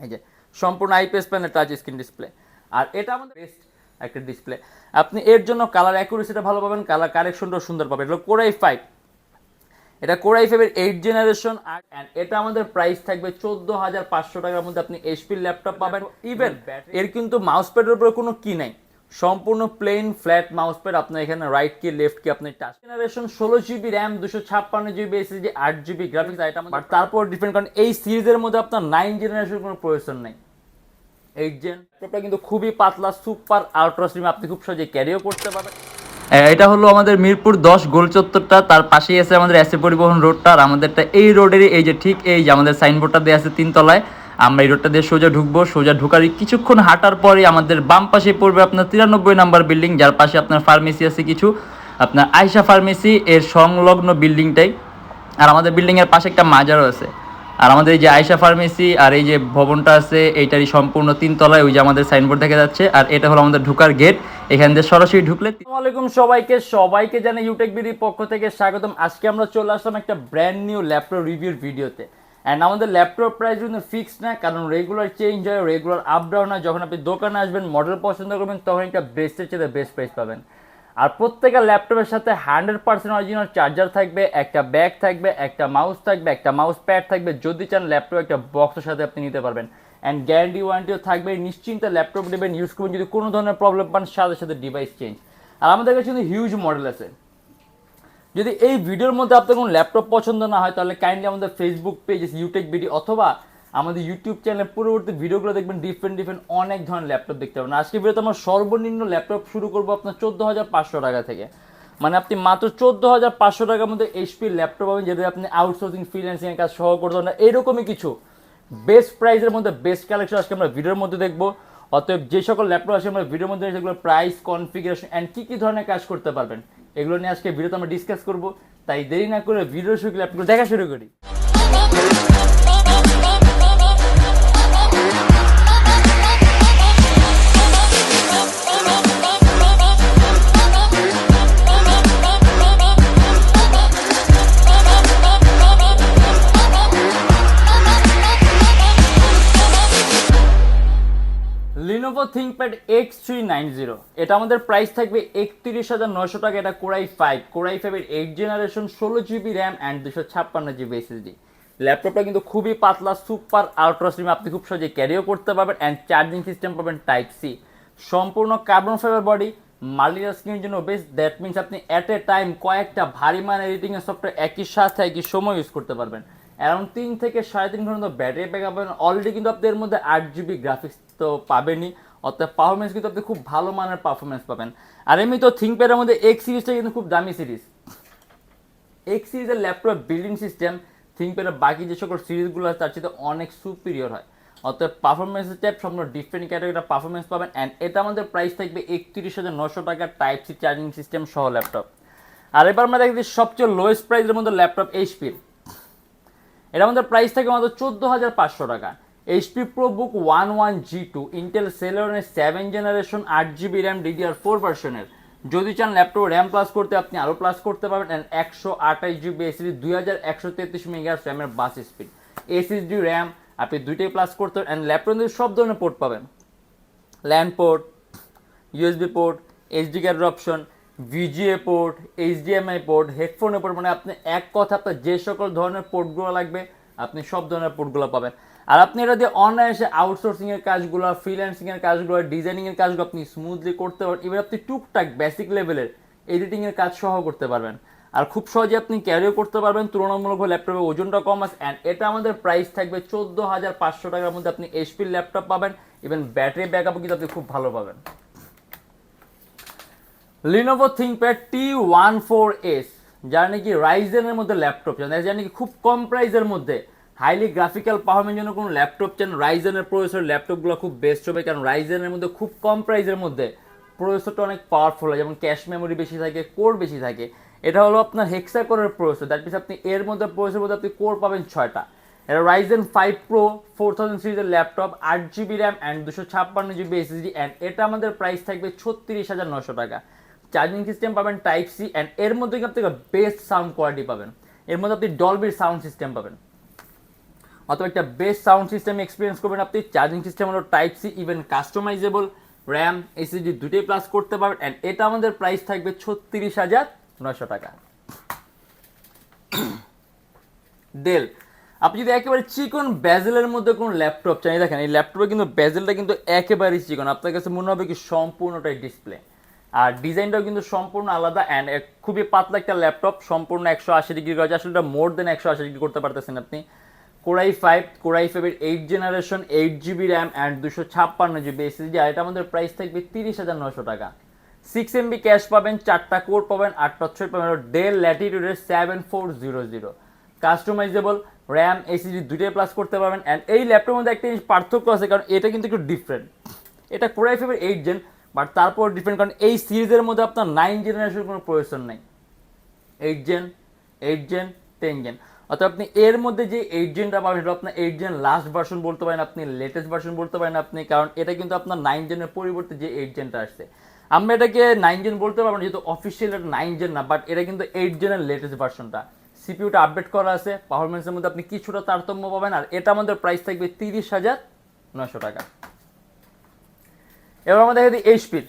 এই যে সম্পূর্ণ IPS panel touch screen display আর এটা আমাদের বেস্ট একটা ডিসপ্লে আপনি এর জন্য কালার অ্যাকুরেসিটা ভালো পাবেন কালার কারেকশনটাও সুন্দর পাবেন। এটা কোরাই ফাইভ এটা কোরাই ফাইভের এইট জেনারেশন আর অ্যান্ড এটা আমাদের প্রাইস থাকবে চোদ্দ হাজার পাঁচশো টাকার মধ্যে আপনি এইচপির ল্যাপটপ পাবেন। ইভেন এর কিন্তু মাউস প্যাডের উপরে কোনো কি নাই। সম্পূর্ণ প্লেন ফ্ল্যাট মাউস প্যাড আপনার এখানে রাইট কি লেফট কি আপনি টাচ জেনারেশন ষোলো জিবি র্যাম দুশো ছাপ্পান্ন জিবি এসএসডি আট জিবি গ্রাফিক্স আইটেম বাট তারপর ডিপেন্ড কারণ, এই সিরিজের মধ্যে আপনার নাইন জেনারেশন কোনো প্রয়োজন নেই। এইট জেন ল্যাপটপটা কিন্তু খুবই পাতলা সুপার আলট্রা স্লিম আপনি খুব সহজে ক্যারিও করতে পারবেন। এটা হলো আমাদের মিরপুর দশ গোল চত্বরটা, তার পাশেই আছে আমাদের এসে পরিবহন রোডটা আর আমাদেরটা এই রোডেরই এই যে ঠিক এই যে আমাদের সাইনবোর্ডটা দেওয়া আছে তিনতলায়। আমরা এই রোডটা দিয়ে সোজা ঢুকবো। সোজা ঢুকার কিছুক্ষণ হাঁটার পরে আমাদের বাম পাশে পড়বে আপনার তিরানব্বই নাম্বার বিল্ডিং, যার পাশে আপনার ফার্মেসি আছে কিছু। আপনার আয়সা ফার্মেসি এর সংলগ্ন বিল্ডিংটাই। আর আমাদের বিল্ডিংয়ের পাশে একটা মাজারও আছে। আর আমাদের এই যে আয়সা ফার্মেসি আর এই যে ভবনটা আছে, এইটারই সম্পূর্ণ তিনতলায় ওই যে আমাদের সাইনবোর্ড দেখা যাচ্ছে। আর এটা হলো আমাদের ঢুকার গেট। এখান দিয়ে সরাসরি ঢুকলে আসসালামাইকুম সবাইকে। সবাইকে জানাই ইউটেক বিডির পক্ষ থেকে স্বাগতম। আজকে আমরা চলে আসলাম একটা ব্র্যান্ড নিউ ল্যাপটপ রিভিউর ভিডিওতে অ্যান্ড আমাদের ল্যাপটপ প্রাইস কিন্তু ফিক্সড না, কারণ রেগুলার চেঞ্জ হয় রেগুলার আপ ডাউন হয়। যখন আপনি দোকানে আসবেন মডেল পছন্দ করবেন, তখন একটা বেস্টের চেয়ে বেস্ট প্রাইস পাবেন। আর প্রত্যেকটা ল্যাপটপের সাথে হান্ড্রেড পার্সেন্ট অরিজিনাল চার্জার থাকবে, একটা ব্যাগ থাকবে, একটা মাউস থাকবে, একটা মাউস প্যাড থাকবে। যদি চান ল্যাপটপ একটা বক্সের সাথে আপনি নিতে পারবেন। অ্যান্ড গ্যারান্টি ওয়ারেন্টিও থাকবে। নিশ্চিন্তে ল্যাপটপ নেবেন ইউজ করবেন। যদি কোনো ধরনের প্রবলেম পান, সাথে সাথে ডিভাইস চেঞ্জ আর আমাদের কাছে কিন্তু হিউজ মডেল আছে। যদি এই ভিডিওর মধ্যে আপনার কোনো ল্যাপটপ পছন্দ না হয়, তাহলে কাইন্ডলি আমাদের ফেসবুক পেজ ইউটেক ভিডিও অথবা আমাদের ইউটিউব চ্যানেলে পূর্ববর্তী ভিডিওগুলো দেখবেন ডিফারেন্ট ডিফারেন্ট অনেক ধরনের ল্যাপটপ দেখতে পাবেন আজকে ভিডিওতে আমরা সর্বনিম্ন ল্যাপটপ শুরু করব আপনার চোদ্দ হাজার পাঁচশো টাকা থেকে। মানে আপনি মাত্র চোদ্দ হাজার পাঁচশো টাকার মধ্যে এইচপির ল্যাপটপ পাবেন, যেটা আপনি আউটসোর্সিং ফ্রিল্যান্সিংয়ের কাজ সহ করতে পারেন এরকমই কিছু বেস্ট প্রাইসের মধ্যে বেস্ট কালেকশন আজকে আমরা ভিডিওর মধ্যে দেখব। অতএব যে সকল ল্যাপটপ আছে আমরা ভিডিওর মধ্যে সেগুলো প্রাইস কনফিগারেশন অ্যান্ড কী কী ধরনের কাজ করতে পারবেন। এগুলো নিয়ে আজকে ভিডিওতে আমরা ডিসকাস করব। তাই দেরি না করে ভিডিও শুরু আপনাকে দেখা শুরু করি। ThinkPad X three nine zero এটা আমাদের প্রাইস থাকবে একত্রিশ হাজার নয়শো টাকা। এটা core i five core i ফাইভের এইট জেনারেশন ষোলো জিবি র্যাম অ্যান্ড দুশো ছাপ্পান্ন জিবি এসএসডি ল্যাপটপটা কিন্তু খুবই পাতলা সুপার আলট্রা স্লিম আপনি খুব সহজে ক্যারিও করতে পারবেন অ্যান্ড চার্জিং সিস্টেম পাবেন টাইপ সি সম্পূর্ণ কার্বন ফাইবার বডি মাল্টিটাস্কিংয়ের জন্য বেশ দ্যাট মিনস আপনি অ্যাট এ টাইম কয়েকটা ভারী মান এডিটিংয়ের সফটওয়্যার একই সাথে, একই সময় ইউজ করতে পারবেন। অ্যারাউন্ড তিন থেকে সাড়ে তিন ঘণ্টা ব্যাটারি ব্যাক আপ অলরেডি কিন্তু আপনি এর মধ্যে আট জিবি গ্রাফিক্স তো পাবেনই। অর্থাৎ পারফরমেন্স কিন্তু আপনি খুব ভালো মানের পারফরমেন্স পাবেন। আর এমনি তো থিঙ্কপ্যাডের মধ্যে এক্স সিরিজটা কিন্তু খুব দামি সিরিজ এক্স সিরিজের ল্যাপটপ বিল্ডিং সিস্টেম থিঙ্কপ্যাডের বাকি যে সকল সিরিজগুলো আছে, তার চেয়ে অনেক সুপিরিয়র হয়। অর্থাৎ পারফরমেন্সের টাইপ সম্পূর্ণ ডিফারেন্ট ক্যাটাগরিটা পারফরমেন্স পাবেন। অ্যান্ড এটা আমাদের প্রাইস থাকবে একত্রিশ হাজার নশো টাকার টাইপ সি চার্জিং সিস্টেম সহ ল্যাপটপ আর এবার আমরা দেখছি সবচেয়ে লোয়েস্ট প্রাইসের মধ্যে ল্যাপটপ এইচপির এটা আমাদের প্রাইস থাকে মাত্র চোদ্দ হাজার পাঁচশো টাকা। HP pro book one one G two Intel সেলেরনের seven generation আট জিবি র্যাম ডিডিআর ফোর ভার্সনের যদি চান ল্যাপটপ র্যাম প্লাস করতে, আপনি আরও প্লাস করতে পারবেন অ্যান্ড একশো আঠাশ জিবি এসিডি দুই হাজার একশো তেত্রিশ মেগাস র্যামের বাস স্পিড এসএসডি র্যাম আপনি দুইটাই প্লাস করতে অ্যান্ড ল্যাপটপে সব ধরনের পোর্ট পাবেন। Land port USB port HD কার্ডের option VGA port HDMI port হেডফোনের পোর্ট মানে আপনি এক কথা, আপনার যে সকল ধরনের পোর্টগুলো লাগবে, আপনি সব ধরনের পোর্টগুলো পাবেন। আর আপনি এটা দিয়ে অনলাইনে আউটসোর্সিং এর কাজগুলো ফ্রিল্যান্সিং এর কাজগুলো ডিজাইনিং এর কাজগুলো আপনি স্মুথলি করতে পারবেন এবার আপনি টুকটাক বেসিক লেভেলের এডিটিং এর কাজ সহ করতে পারবেন। আর খুব সহজে আপনি ক্যারিও করতে পারবেন, তুলনামূলক ল্যাপটপের ওজনটা কম আছে। অ্যান্ড এটা আমাদের প্রাইস থাকবে চোদ্দ হাজার পাঁচশো টাকার মধ্যে আপনি এইচপির ল্যাপটপ পাবেন ইভেন ব্যাটারি ব্যাক ব্যাকআপও কিন্তু আপনি খুব ভালো পাবেন। Lenovo ThinkPad T one four S যার নাকি রাইজেনের মধ্যে ল্যাপটপ যার নাকি খুব কম প্রাইসের মধ্যে। হাইলি গ্রাফিক্যাল পারফরমেন্স জন্য কোনো ল্যাপটপ চান রাইজেনের প্রসেসর ল্যাপটপগুলো খুব বেস্ট হবে। কারণ রাইজেনের মধ্যে খুব কম প্রাইসের মধ্যে প্রসেসরটা অনেক পাওয়ারফুল হয়। যেমন ক্যাশ মেমোরি বেশি থাকে কোর বেশি থাকে। এটা হলো আপনার হেক্সা কোরের প্রসেসর দ্যাট মিনস আপনি এর মধ্যে প্রসেসর মধ্যে আপনি কোর পাবেন ছয়টা। এটা Ryzen five pro four thousand সিরিজের ল্যাপটপ আট জিবি র্যাম অ্যান্ড দুশো ছাপ্পান্ন জিবি এসএসডি অ্যান্ড এটা আমাদের প্রাইস থাকবে ছত্রিশ হাজার নশো টাকা। চার্জিং সিস্টেম পাবেন টাইপ সি অ্যান্ড এর মধ্যে আপনি বেস্ট সাউন্ড কোয়ালিটি পাবেন। এর মধ্যে আপনি ডলবির সাউন্ড সিস্টেম পাবেন। অথবা একটা বেস্ট সাউন্ড সিস্টেম এক্সপিরিয়েন্স করবেন আপনি। চার্জিং সিস্টেম হলো type C even customisable RAM SSD দুটোই প্লাস করতে পারবেন। অ্যান্ড এটা আমাদের প্রাইস থাকবে ছত্রিশ হাজার নয়শো টাকা। ডেল আপনি যদি একেবারে চিকন ব্যাজেলের মধ্যে কোনো ল্যাপটপ চাই দেখেন, এই ল্যাপটপে কিন্তু ব্যাজেলটা কিন্তু একেবারেই চিকন। আপনার কাছে মনে হবে কি সম্পূর্ণটাই ডিসপ্লে আর ডিজাইনটাও কিন্তু সম্পূর্ণ আলাদা অ্যান্ড খুবই পাতলা একটা ল্যাপটপ সম্পূর্ণ একশো আশি ডিগ্রি কাজ আসলে মোর দেন একশো আশি ডিগ্রি করতে পারতেছেন আপনি। Core i five core i ফাইভের eight generation eight GB RAM and দুশো ছাপ্পান্ন জিবি এসএসডি আর এটা আমাদের প্রাইস থাকবে তিরিশ হাজার নশো টাকা। সিক্স এমবি ক্যাশ পাবেন, চারটা কোর পাবেন, আটটা ছয় পাবেন Dell ল্যাটিটিউডের seven four zero zero customisable RAM SSD দুটোই প্লাস করতে পারবেন। অ্যান্ড এই ল্যাপটপের মধ্যে একটা জিনিস পার্থক্য আছে, কারণ এটা কিন্তু একটু ডিফারেন্ট এটা কোরাই ফাইভের এইট জেন বাট তারপর ডিফারেন্ট কারণ এই সিরিজের মধ্যে আপনার নাইন জেনারেশন কোনো প্রয়োজন নেই। Eight gen eight gen ten gen অর্থাৎ আপনি এর মধ্যে যে এইট জেনটা পাবেন, সেটা আপনার এইট জেন লাস্ট ভার্সন বলতে পারেন, আপনি লেটেস্ট ভার্সন বলতে পারেন আপনি, কারণ এটা কিন্তু আপনার নাইন জেনের পরিবর্তে যে এইট জেনটা আসছে। আমরা এটাকে নাইন জেন বলতে পারব না, যেহেতু অফিসিয়াল এটা নাইন জেন না বাট এটা কিন্তু এইট জেনের লেটেস্ট ভার্সনটা সিপিউটা আপডেট করা আছে পারফরমেন্সের মধ্যে আপনি কিছুটা তারতম্য পাবেন, আর এটা আমাদের প্রাইস থাকবে তিরিশ হাজার নশো টাকা। এবার আমাদের দেখা এইচপির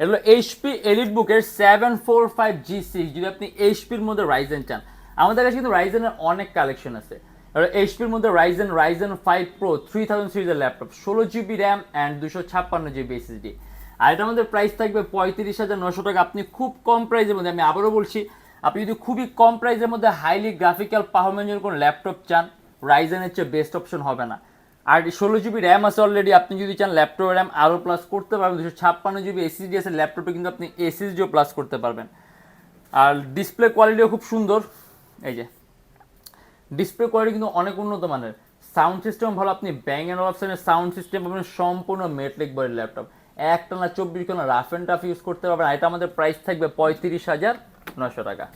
এটা হলো এইচপি এলিট বুকের seven four five G six যদি আপনি এইচপির মধ্যে রাইজেন চান। আমাদের কাছে কিন্তু রাইজেনের অনেক কালেকশন আছে। এইচপির মধ্যে Ryzen Ryzen five pro three thousand সিরিজের ল্যাপটপ ষোলো জিবি র্যাম অ্যান্ড দুশো ছাপ্পান্ন জিবি এসএসডি আর এটা আমাদের প্রাইস থাকবে পঁয়ত্রিশ হাজার নশো টাকা। আপনি খুব কম প্রাইসের মধ্যে, আমি আবারও বলছি, আপনি যদি খুবই কম প্রাইসের মধ্যে হাইলি গ্রাফিক্যাল পারফরমেন্সের কোনো ল্যাপটপ চান রাইজেনের চেয়ে বেস্ট অপশন হবে না। আর ষোলো জিবি র্যাম আছে অলরেডি আপনি যদি চান ল্যাপটপ র্যাম আরও প্লাস করতে পারবেন, দুশো ছাপ্পান্ন জিবি এসএসডি আছে ল্যাপটপে কিন্তু আপনি এসএসডিও প্লাস করতে পারবেন। আর ডিসপ্লে কোয়ালিটিও খুব সুন্দর। এই যে। ডিসপ্লে কোয়ালিটি কিন্তু অনেক উন্নত মানের। সাউন্ড সিস্টেম ভালো, আপনি ব্যাং অ্যান্ড অপশনের সাউন্ড সিস্টেম পাবেন সম্পূর্ণ মেটলিক বডির ল্যাপটপ একটা না চব্বিশ ঘণ্টা রাফ অ্যান্ড টাফ ইউজ করতে পারবেন এটা আমাদের প্রাইস থাকবে পঁয়ত্রিশ হাজার নশো টাকা।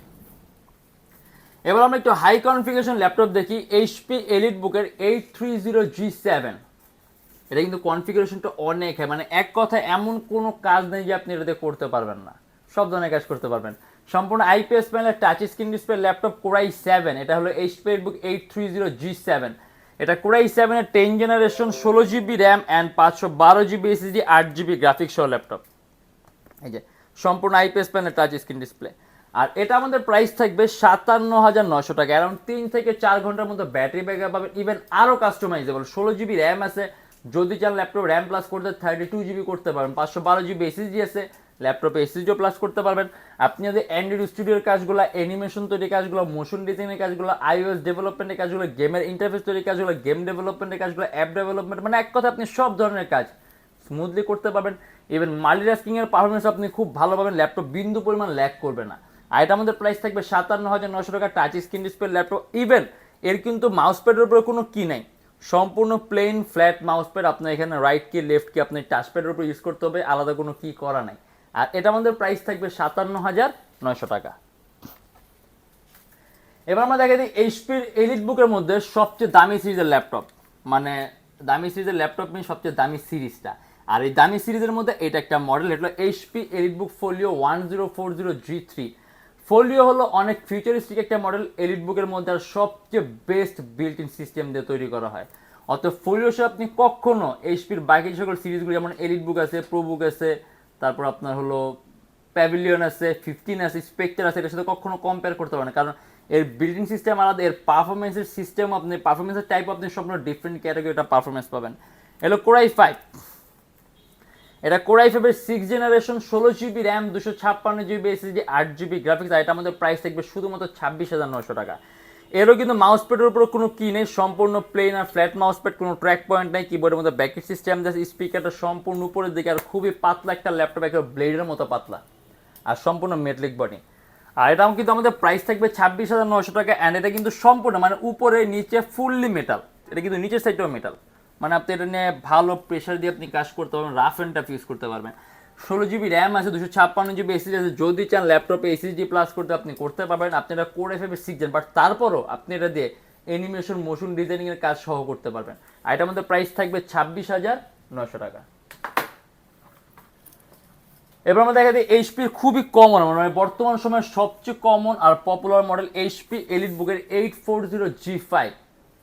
এবার আমরা একটু হাই কনফিগারেশন ল্যাপটপ দেখি এইচপি এলিট বুকের eight three zero G seven এটা কিন্তু কনফিগারেশনটা অনেক হয় মানে এক কথায় এমন কোনো কাজ নেই যে আপনি এটাতে করতে পারবেন না। সব ধরনের কাজ করতে পারবেন। সম্পূর্ণ আইপিএস প্যানেলের touch screen display laptop core i seven এটা হলো HP book eight three zero G seven এটা কোরাই সেভেনের টেন জেনারেশন ষোলো জিবি র্যাম অ্যান্ড পাঁচশো বারো জিবি এসএসডি আট জিবি গ্রাফিক্স সহ ল্যাপটপ এই যে, সম্পূর্ণ IPS panel touch screen display আর এটা আমাদের প্রাইস থাকবে সাতান্ন হাজার নশো টাকা। অ্যারাউন্ড তিন থেকে চার ঘণ্টার মতো ব্যাটারি ব্যাকআপ পাবেন। ইভেন আরও কাস্টমাইজেবল ষোলো জিবি র্যাম আছে। যদি চান ল্যাপটপ র্যাম প্লাস করতে থার্টি টু জিবি করতে পারেন। পাঁচশো বারো জিবি এসএসডি আছে। ল্যাপটপে এসএসডিও প্লাস করতে পারবেন। আপনি যদি অ্যান্ড্রয়েড স্টুডিওর কাজগুলো অ্যানিমেশন তৈরির কাজগুলো মোশন ডিজাইনের কাজগুলো আইওএস ডেভেলপমেন্টের কাজগুলো গেমের ইন্টারফেস তৈরির কাজগুলো গেম ডেভেলপমেন্টের কাজগুলো অ্যাপ ডেভেলপমেন্ট মানে এক কথা আপনি সব ধরনের কাজ স্মুথলি করতে পারবেন। ইভেন মাল্টিটাস্কিং এর পারফরমেন্স আপনি খুব ভালো পাবেন। ল্যাপটপ বিন্দু পরিমাণ ল্যাক করবে না। আর এটা আমাদের প্রাইস থাকবে সাতান্ন হাজার নশো টাকা touch screen display laptop. Even এর কিন্তু মাউস প্যাডের উপরে কোনো কি নাই। সম্পূর্ণ প্লেন ফ্ল্যাট মাউস প্যাড আপনার এখানে রাইট কি লেফট কি আপনি টাচ প্যাডের উপর ইউজ করতে হবে। আলাদা কোনো কি করা নাই। আর এটা আমাদের প্রাইস থাকবে সাতান্ন হাজার নয়শো টাকা। এবার আমরা দেখা দিই এইচপির এলিট বুকের মধ্যে সবচেয়ে দামি সিরিজের ল্যাপটপ মানে দামি সিরিজের ল্যাপটপ নিয়ে সবচেয়ে দামি সিরিজটা। আর এই দামি সিরিজের মধ্যে এটা একটা মডেল এটা HP Elite book folio one zero four zero G three folio হলো অনেক ফিউচারিস্টিক একটা মডেল এলিট বুকের মধ্যে আর সবচেয়ে বেস্ট বিল্ট ইন সিস্টেম দিয়ে তৈরি করা হয়। অত ফোলিও সে আপনি কখনো এইচপির বাকি সকল সিরিজগুলো যেমন এলিট বুক আছে প্রো বুক আছে তারপর আপনার হলো প্যাভিলিয়ন আছে ফিফটিন আছে স্পেকচার আছে, এটার সাথে কখনো কম্পেয়ার করতে পারেন কারণ এর বিল্ডিং সিস্টেম আলাদা, এর পারফরমেন্সের সিস্টেম আপনি পারফরমেন্সের টাইপ আপনি সম্পূর্ণ ডিফারেন্ট ক্যাটাগরিটা পারফরমেন্স পাবেন। এলো কোরাই ফাইভ এটা কোরাই ফাইভের সিক্স জেনারেশন ষোলো জিবি র্যাম দুশো ছাপ্পান্ন জিবি এসএসডি আট জিবি গ্রাফিক্স আর এটা আমাদের প্রাইস থাকবে শুধুমাত্র ছাব্বিশ হাজার নশো টাকা। এরও কিন্তু মাউস প্যাডের উপর কোনো কি নেই, সম্পূর্ণ প্লেন আর ফ্ল্যাট মাউস প্যাড কোনো ট্র্যাক পয়েন্ট নেই কিবোর্ডের মধ্যে ব্যাকেট সিস্টেম আছে স্পিকারটা সম্পূর্ণ উপরের দিকে আর খুবই পাতলা একটা ল্যাপটপ একটা ব্লেডের মতো পাতলা। আর সম্পূর্ণ মেটলিক বডি আর এটাও কিন্তু আমাদের প্রাইস থাকবে ছাব্বিশ হাজার নশো টাকা অ্যান্ড এটা কিন্তু সম্পূর্ণ মানে উপরে, নিচে ফুললি মেটাল এটা কিন্তু নিচের সাইডটাও মেটাল মানে আপনি এটা নিয়ে ভালো প্রেশার দিয়ে আপনি কাজ করতে পারবেন রাফ অ্যান্ড টাফ ইউজ করতে পারবেন। ষোলো জিবি র্যাম আছে, দুশো ছাপ্পান্ন জিবি এসিডি আছে। যদি চান ল্যাপটপে এসিডি প্লাস করতে আপনি করতে পারবেন। আপনি এটা করে ফেবে শিখছেন বাট তারপরও আপনি এটা দিয়ে অ্যানিমেশন মোশন ডিজাইনিংয়ের কাজ সহ করতে পারবেন। আর এটার মধ্যে প্রাইস থাকবে ছাব্বিশ হাজার নশো টাকা। এবার আমরা দেখা দিই এইচপির খুবই কমন মানে বর্তমান সময়ে সবচেয়ে কমন আর পপুলার মডেল এইচপি এলিট বুকের eight four zero G five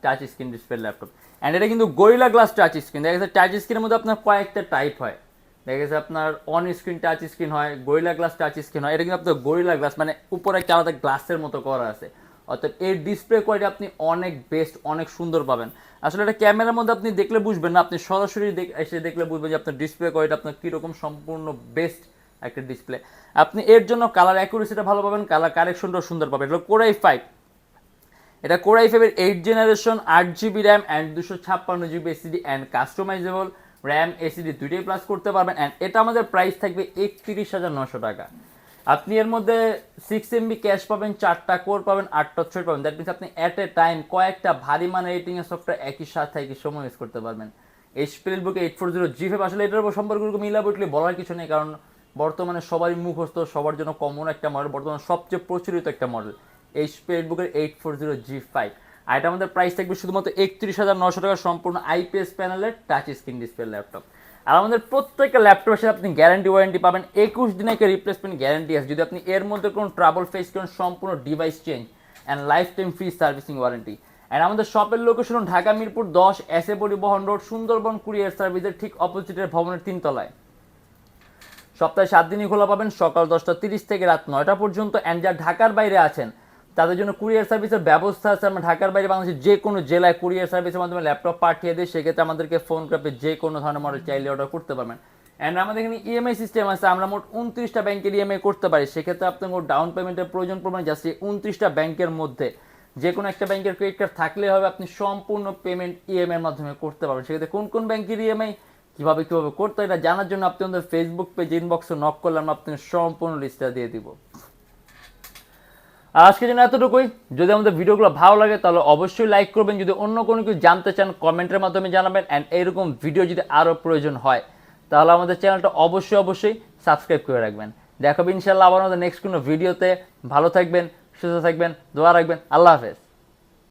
touch screen display laptop and এটা কিন্তু গরিলা গ্লাস টাচ স্ক্রিন দেখা যাচ্ছে টাচ স্ক্রিনের মধ্যে আপনার কয়েকটা টাইপ হয়। দেখা গেছে আপনার অন স্ক্রিন টাচ স্ক্রিন হয় গরিলা গ্লাস টাচ স্ক্রিন হয়, এটা কিন্তু আপনার গরিলা গ্লাস মানে উপরে একটা আলাদা গ্লাসের মতো করা আছে। অর্থাৎ এর ডিসপ্লে কোয়ালিটি আপনি অনেক বেস্ট অনেক সুন্দর পাবেন। আসলে এটা ক্যামেরার মধ্যে আপনি দেখলে বুঝবেন না, আপনি সরাসরি এসে দেখলে বুঝবেন যে আপনার ডিসপ্লে কোয়ালিটি আপনার কীরকম সম্পূর্ণ বেস্ট একটা ডিসপ্লে আপনি এর জন্য কালার অ্যাকুরেসিটা ভালো পাবেন কালার কারেকশনটাও সুন্দর পাবেন। এটা কোরাই ফাইভ এটা কোরাই ফাইভের এইট জেনারেশন আট জিবি র্যাম অ্যান্ড দুশো ছাপ্পান্ন GB SSD and customisable RAM SSD দুইটাই প্লাস করতে পারবেন অ্যান্ড এটা আমাদের প্রাইস থাকবে একত্রিশ হাজার নশো টাকা। আপনি এর মধ্যে সিক্স এমবি ক্যাশ পাবেন, চারটা কোর পাবেন, আটটা ছয় পাবেন। দ্যাট মিনস আপনি অ্যাট এ টাইম কয়েকটা ভারী মানের রেটিংয়ের সফটওয়্যার একই সাথে, একই সময় ইউজ করতে পারবেন। এইচপিএল বুকে eight four zero G five আসলে এটার উপর সম্পর্কগুলো মিলাবো উঠলে বলার কিছু নেই, কারণ বর্তমানে সবারই মুখস্থ, সবার জন্য কমন একটা মডেল বর্তমানে সবচেয়ে প্রচলিত একটা মডেল এইচপি বুকের eight four zero G five আর এটা আমাদের প্রাইস থাকবে শুধুমাত্র একত্রিশ হাজার নশো টাকা সম্পূর্ণ আইপিএস প্যানেলের টাচ স্ক্রিন ডিসপ্লে ল্যাপটপ আর আমাদের প্রত্যেকটা ল্যাপটপের সাথে আপনি গ্যারান্টি ওয়ারেন্টি পাবেন। একুশ দিনে একটা রিপ্লেসমেন্ট গ্যারান্টি আছে। যদি আপনি এর মধ্যে কোনো ট্রাবল ফেস করেন, সম্পূর্ণ device change and lifetime free servicing warranty and আমাদের শপের লোকেশন ঢাকা মিরপুর দশ এস এ পরিবহন রোড, সুন্দরবন কুরিয়ার সার্ভিসের ঠিক অপোজিটের ভবনের তিনতলায়। সপ্তাহে সাত দিনই খোলা পাবেন। সকাল দশটা তিরিশ থেকে রাত নয়টা পর্যন্ত। অ্যান্ড যারা ঢাকার বাইরে আছেন তাদের জন্য কুরিয়ার সার্ভিসের ব্যবস্থা আছে। আমরা ঢাকার বাইরে বাংলাদেশের যে কোনো জেলায় কুরিয়ার সার্ভিসের মাধ্যমে ল্যাপটপ পাঠিয়ে দিই সেক্ষেত্রে আমাদেরকে ফোন করে যে কোনো ধরনের মডেল চাইলে অর্ডার করতে পারবেন। অ্যান্ড আমাদের এখানে ইএমআই সিস্টেম আছে। আমরা মোট উনত্রিশটা ব্যাংকের ইএমআই করতে পারি। সেক্ষেত্রে আপনার ডাউন পেমেন্টের প্রয়োজন পড়বে জাস্ট এই উনত্রিশটা ব্যাংকের মধ্যে। যে কোনো একটা ব্যাংকের ক্রেডিট কার্ড থাকলে হবে, আপনি সম্পূর্ণ পেমেন্ট ইএমআই এর মাধ্যমে করতে পারবেন। সেক্ষেত্রে কোন কোন ব্যাংকের ইএমআই কীভাবে কীভাবে করতে এটা জানার জন্য আপনি আমাদের ফেসবুক পেজ ইনবক্সে নক করলে আমরা আপনাকে সম্পূর্ণ লিস্টটা দিয়ে দিব। আর আজকের জন্য এতটুকুই। যদি আমাদের ভিডিওগুলো ভালো লাগে, তাহলে অবশ্যই লাইক করবেন। যদি অন্য কোনো কিছু জানতে চান, কমেন্টের মাধ্যমে জানাবেন। অ্যান্ড এইরকম ভিডিও যদি আরও প্রয়োজন হয়, তাহলে আমাদের চ্যানেলটা অবশ্যই অবশ্যই সাবস্ক্রাইব করে রাখবেন। দেখাবেন ইনশাল্লাহ আবার আমাদের নেক্সট কোনো ভিডিওতে ভালো থাকবেন, সুস্থ থাকবেন, দোয়া রাখবেন। আল্লাহ হাফেজ।